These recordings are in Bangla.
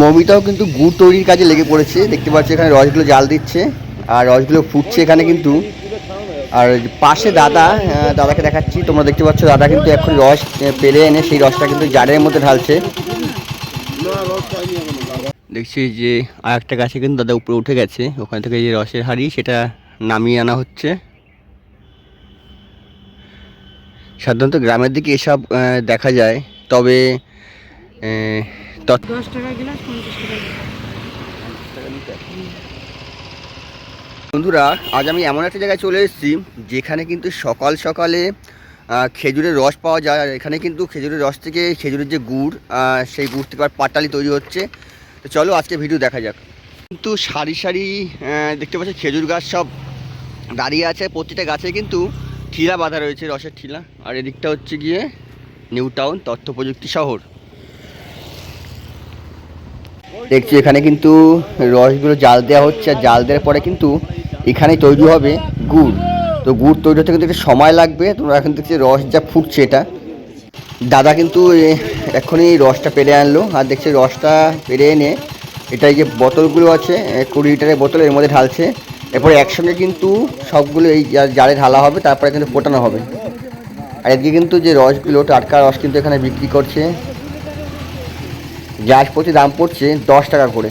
মৌমিতাও কিন্তু গুড় তৈরির কাজে লেগে পড়েছে। দেখতে পাচ্ছি এখানে রসগুলো জাল দিচ্ছে, আর রসগুলো ফুটছে এখানে কিন্তু। আর পাশে দাদা দাদাকে দেখাচ্ছি। তোমরা দেখতে পাচ্ছ দাদা কিন্তু এখন রস পেলে এনে সেই রসটা কিন্তু জারের মধ্যে ঢালছে। দেখছি যে আর একটা গাছে কিন্তু দাদা উপরে উঠে গেছে। ওখান থেকে যে রসের হাড়ি, সেটা নামিয়ে আনা হচ্ছে। সাধারণত গ্রামের দিকে এসব দেখা যায়। তবে দশ টাকা গ্লাস পঞ্চাশ টাকা বন্ধুরা আজ আমি এমন একটা জায়গায় চলে এসেছি যেখানে কিন্তু সকাল সকালে খেজুরের রস পাওয়া যায় আর এখানে কিন্তু খেজুরের রস থেকে খেজুরের যে গুড় সেই গুড় থেকে আবার পাটালি তৈরি হচ্ছে। তো চলো আজকে ভিডিও দেখা যাক। কিন্তু সারি সারি দেখতে পাচ্ছি খেজুর গাছ সব দাঁড়িয়ে আছে প্রতিটা গাছে কিন্তু ঠিলা বাঁধা রয়েছে রসের ঠিলা। আর এদিকটা হচ্ছে গিয়ে নিউ টাউন তথ্য প্রযুক্তি শহর। দেখছি এখানে কিন্তু রসগুলো জাল দেওয়া হচ্ছে আর জাল দেওয়ার পরে কিন্তু এখানে তৈরি হবে গুড়। তো গুড় তৈরি হতে কিন্তু একটু সময় লাগবে তোমরা এখন দেখছি রস যা ফুটছে এটা। দাদা কিন্তু এ, এক্ষুনি রসটা পেরে আনলো আর দেখছি রসটা পেরে এনে এটা যে বোতলগুলো আছে কুড়ি লিটারের বোতল এর মধ্যে ঢালছে। এরপরে একসঙ্গে কিন্তু সবগুলো এই জা- জারে ঢালা হবে তারপরে কিন্তু ফোটানো হবে। আর এদিকে কিন্তু যে রসগুলো টাটকা রস কিন্তু এখানে বিক্রি করছে। গ্লাস প্রতি দাম পড়ছে দশ টাকা করে।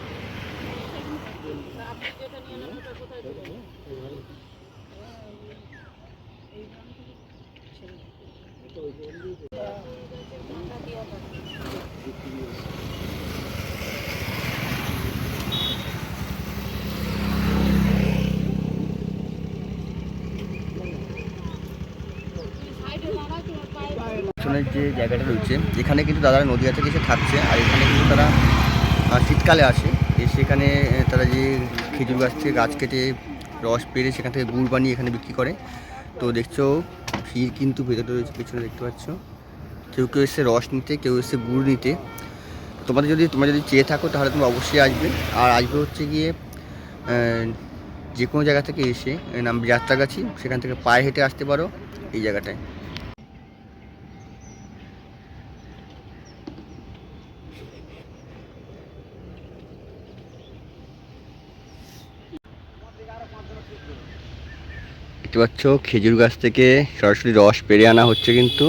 পিছনের যে জায়গাটা রয়েছে, এখানে কিন্তু দাদারা নদীয়া থেকে এসে থাকছে, আর এখানে কিন্তু তারা শীতকালে আসে। সেখানে তারা যে খেজুর গাছ থেকে গাছ কেটে রস পেরে সেখান থেকে গুড় বানিয়ে এখানে বিক্রি করে। তো দেখছ, ভিড় কিন্তু ভেতরে রয়েছে, পেছনে দেখতে পাচ্ছ। কেউ কেউ এসে রস নিতে, কেউ এসে গুড় নিতে। তোমাদের যদি, তোমরা যদি চেয়ে থাকো, তাহলে তুমি অবশ্যই আসবে। আর আসবে হচ্ছে গিয়ে যে কোনো জায়গা থেকে এসে নাম যাত্রাগাছি, সেখান থেকে পায়ে হেঁটে আসতে পারো এই জায়গাটায়। দেখতে পাচ্ছ, খেজুর গাছ থেকে সরাসরি রস পেরে আনা হচ্ছে কিন্তু।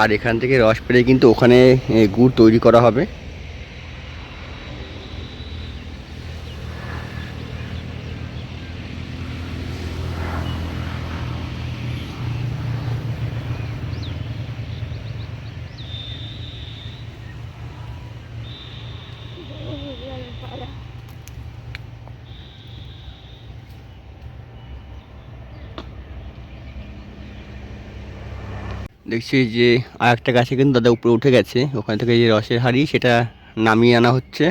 আর এখান থেকে রস পেরে কিন্তু ওখানে গুড় তৈরি করা হবে। দেখছি যে আর একটা গাছে কিন্তু দাদা উপরে উঠে গেছে। ওখান থেকে যে রসের হাড়ি, সেটা নামিয়ে আনা হচ্ছে।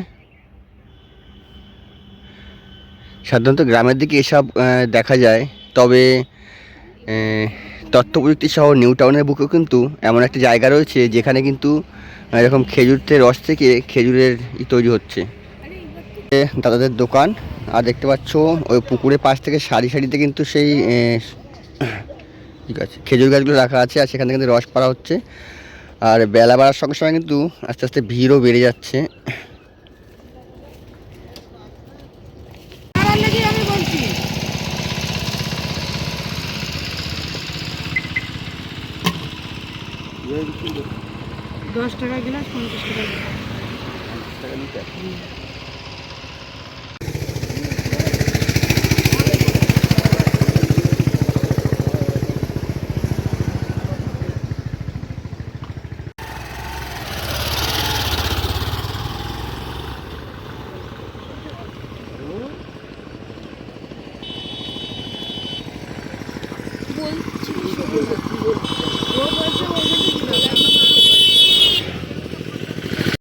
সাধারণত গ্রামের দিকে এসব দেখা যায়। তবে তথ্য প্রযুক্তি শহর নিউ টাউনের বুকেও কিন্তু এমন একটা জায়গা রয়েছে, যেখানে কিন্তু এরকম খেজুর থেকে রস থেকে খেজুরের ই তৈরি হচ্ছে। দাদাদের দোকান, আর দেখতে পাচ্ছ, ওই পুকুরের পাশ থেকে সারি সারিতে কিন্তু সেই ঠিক আছে। খেজুর গাছগুলো রাখা আছে আর সেখান থেকে কিন্তু রস পাড়া হচ্ছে। আর বেলা বাড়ার সঙ্গে সঙ্গে কিন্তু আস্তে আস্তে ভিড়ও বেড়ে যাচ্ছে। দশ টাকা গ্লাস পঞ্চাশ টাকা গ্লাস। বলছি। ও বলছে